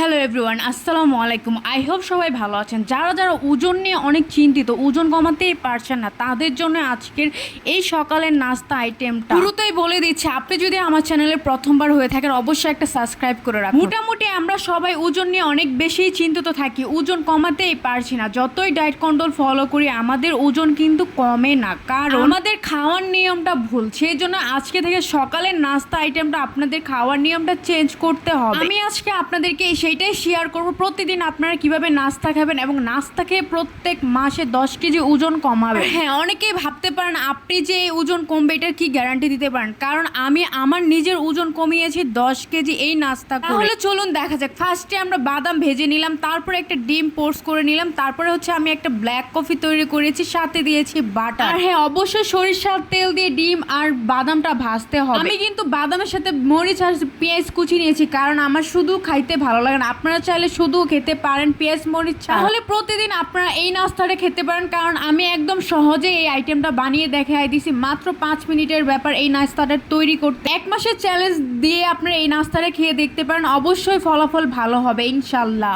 Hello everyone আসসালামু আলাইকুম I hope সবাই ভালো আছেন। যারা যারা ওজন নিয়ে অনেক চিন্তিত, ওজন কমাতেই পারছেন না, তাদের জন্য আজকের এই সকালের নাস্তা আইটেমটা শুরুতেই বলে দিচ্ছি। আপনি যদি আমার চ্যানেলে প্রথমবার হয়ে থাকেন, অবশ্যই একটা সাবস্ক্রাইব করে রাখুন। মোটামুটি আমরা সবাই ওজন নিয়ে অনেক বেশি চিন্তিত থাকি, ওজন কমাতেই পারছি না। যতই ডায়েট কন্ট্রোল ফলো করি, আমাদের ওজন কিন্তু কমে না। কারণ আমাদের খাওয়ার নিয়মটা ভুল। সেই জন্য আজকে থেকে সকালের নাস্তা আইটেমটা আপনাদের খাওয়ার নিয়মটা চেঞ্জ করতে হবে। আমি আজকে আপনাদেরকে সেইটাই শেয়ার করব। প্রতিদিন আপনারা কীভাবে নাস্তা খাবেন এবং নাস্তা খেয়ে প্রত্যেক মাসে দশ কেজি ওজন কমাবে হ্যাঁ অনেকেই ভাবতে পারেন আপনি যে এই ওজন কমবে এটার কি গ্যারান্টি দিতে পারেন? কারণ আমি আমার নিজের ওজন কমিয়েছি দশ কেজি এই নাস্তা তাহলে চলুন দেখা যাক। ফার্স্টে আমরা বাদাম ভেজে নিলাম তারপরে একটা ডিম পোর্স করে নিলাম তারপরে হচ্ছে আমি একটা ব্ল্যাক কফি তৈরি করেছি সাথে দিয়েছি বাটার আর হ্যাঁ অবশ্যই সরিষার তেল দিয়ে ডিম আর বাদামটা ভাজতে হবে। আমি কিন্তু বাদামের সাথে মরিচ আর পেঁয়াজ কুচি নিয়েছি কারণ আমার শুধু খাইতে ভালো লাগে না আপনারা চাইলে শুধু খেতে পারেন পেঁয়াজ, মরিচ তাহলে প্রতিদিন আপনারা এই নাস্তাটা খেতে পারেন, কারণ আমি একদম সহজে এই আইটেমটা বানিয়ে দেখাই দিছি মাত্র পাঁচ মিনিটের ব্যাপার এই নাস্তাটা তৈরি করতে। এক মাসের চ্যালেঞ্জ দিয়ে আপনারা এই নাস্তাটা খেয়ে দেখতে পারেন। অবশ্যই ফলাফল ভালো হবে, ইনশাল্লাহ।